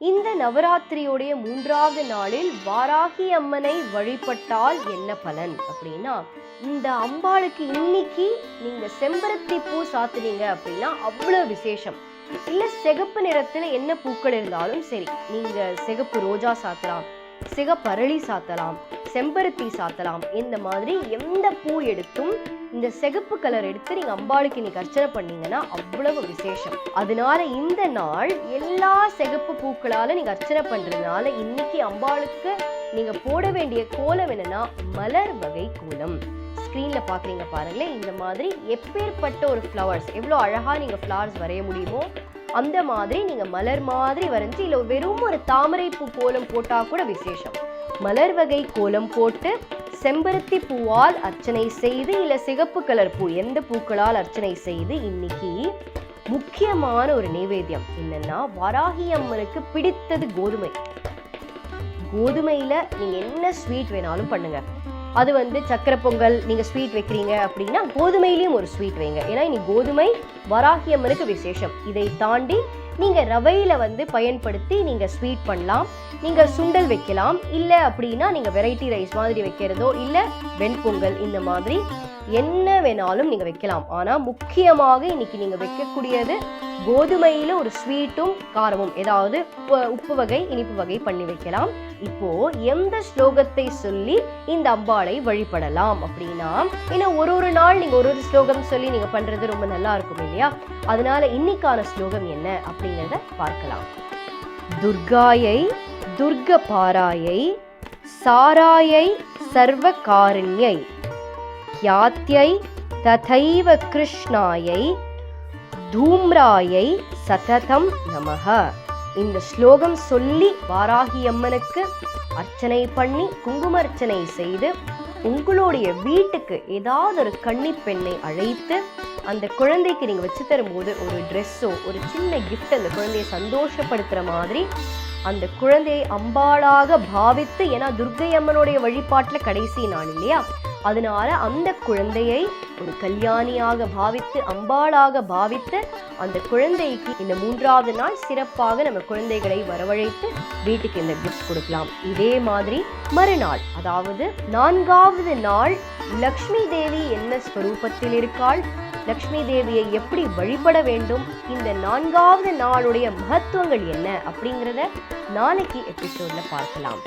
இந்த நவராத்திரியுடைய மூன்றாவது நாளில் வாராகி அம்மனை வழிபட்டால் என்ன பலன்? அப்படின்னா இந்த அம்பாளுக்கு இன்னைக்கு நீங்க செம்பருத்தி பூ சாத்துனீங்க அப்படின்னா அவ்வளவு விசேஷம். இல்ல சிகப்பு நிறத்துல என்ன பூக்கள் இருந்தாலும் சரி நீங்க சிகப்பு ரோஜா சாத்தலாம். சிகப்பரளி சாத்தலாம் செம்பருத்தி சாத்தலாம். இந்த மாதிரி எந்த பூ எடுத்தும் இந்த சிகப்பு கலர் எடுத்து நீங்க அம்பாளுக்கு இன்னைக்கு அர்ச்சனை பண்ணீங்கன்னா அவ்வளவு விசேஷம். அதனால இந்த நாள் எல்லா சிகப்பு பூக்களால நீங்க அர்ச்சனை பண்றதுனால இன்னைக்கு அம்பாளுக்கு நீங்க போட வேண்டிய கோலம் என்னன்னா மலர் வகை கோலம். ஸ்க்ரீன்ல பாக்குறீங்க பாருங்களேன் இந்த மாதிரி எப்பேற்பட்ட ஒரு ஃப்ளவர்ஸ் எவ்வளோ அழகா நீங்க ஃப்ளவர்ஸ் வரைய முடியுமோ அந்த மாதிரி நீங்க மலர் மாதிரி வரைஞ்சு இல்ல வெறும் ஒரு தாமரை பூ கோலம் போட்டா கூட விசேஷம். மலர் வகை கோலம் போட்டு செம்பருத்தி பூவால் அர்ச்சனை செய்து இல்ல சிகப்பு கலர் பூ எந்த பூக்களால் அர்ச்சனை செய்து இன்னைக்கு முக்கியமான ஒரு நைவேத்தியம் என்னன்னா வராகி அம்மனுக்கு பிடித்தது கோதுமை. கோதுமையில நீங்க என்ன ஸ்வீட் வேணாலும் பண்ணுங்க. அது வந்து சக்கரை பொங்கல் நீங்கள் ஸ்வீட் வைக்கிறீங்க அப்படின்னா கோதுமையிலையும் ஒரு ஸ்வீட் வைங்க. ஏன்னா இனி கோதுமை வராகி அம்மனுக்கு விசேஷம். இதை தாண்டி நீங்கள் ரவையில் வந்து பயன்படுத்தி நீங்கள் ஸ்வீட் பண்ணலாம். நீங்கள் சுண்டல் வைக்கலாம். இல்லை அப்படின்னா நீங்கள் வெரைட்டி ரைஸ் மாதிரி வைக்கிறதோ இல்லை வெண்பொங்கல் இந்த மாதிரி என்ன வேணாலும் நீங்கள் வைக்கலாம். ஆனால் முக்கியமாக இன்னைக்கு நீங்கள் வைக்கக்கூடியது கோதுமையில ஒரு ஸ்வீட்டும் காரமும் ஏதாவது உப்பு- உப்பு வகை இனிப்பு வகை பண்ணி வைக்கலாம். இப்போ எந்த ஸ்லோகத்தை சொல்லி இந்த அம்பாளை வழிபடலாம் அப்படின்னா ஏன்னா ஒரு ஒரு நாள் நீங்க ஒரு ஒரு ஸ்லோகம் சொல்லி நீங்க பண்றது ரொம்ப நல்லா இருக்கும் இல்லையா? அதனால இன்னைக்கான ஸ்லோகம் என்ன அப்படிங்கிறத பார்க்கலாம். துர்காயை துர்க பாராயை சாராயை சர்வ காருண்யை ததைவ கிருஷ்ணாயை தூம்ராயை சததம் நமக இந்த ஸ்லோகம் சொல்லி வாராகி அம்மனுக்கு அர்ச்சனை பண்ணி குங்கும அர்ச்சனை செய்து உங்களுடைய வீட்டுக்கு ஏதாவது ஒரு கன்னி பெண்ணை அழைத்து அந்த குழந்தைக்கு நீங்க வச்சு தரும்போது ஒரு ட்ரெஸ்ஸோ ஒரு சின்ன கிஃப்ட் அந்த குழந்தையை சந்தோஷப்படுத்துற மாதிரி அந்த குழந்தையை அம்பாளாக பாவித்து ஏன்னா துர்க்கை அம்மனுடைய வழிபாட்டுல கடைசி நாள் இல்லையா? அதனால அந்த குழந்தையை ஒரு கல்யாணியாக பாவித்து அம்பாளாக பாவித்து அந்த குழந்தைக்கு இந்த மூன்றாவது நாள் சிறப்பாக நம்ம குழந்தைகளை வரவழைத்து வீட்டுக்கு இந்த கிஃப்ட் கொடுக்கலாம். இதே மாதிரி மறுநாள் அதாவது நான்காவது நாள் லக்ஷ்மி தேவி என்ன ஸ்வரூபத்தில் இருக்காள் லக்ஷ்மி தேவியை எப்படி வழிபட வேண்டும் இந்த நான்காவது நாளுடைய மகத்துவங்கள் என்ன அப்படிங்கிறத நாளைக்கு எபிசோட்ல பார்க்கலாம்.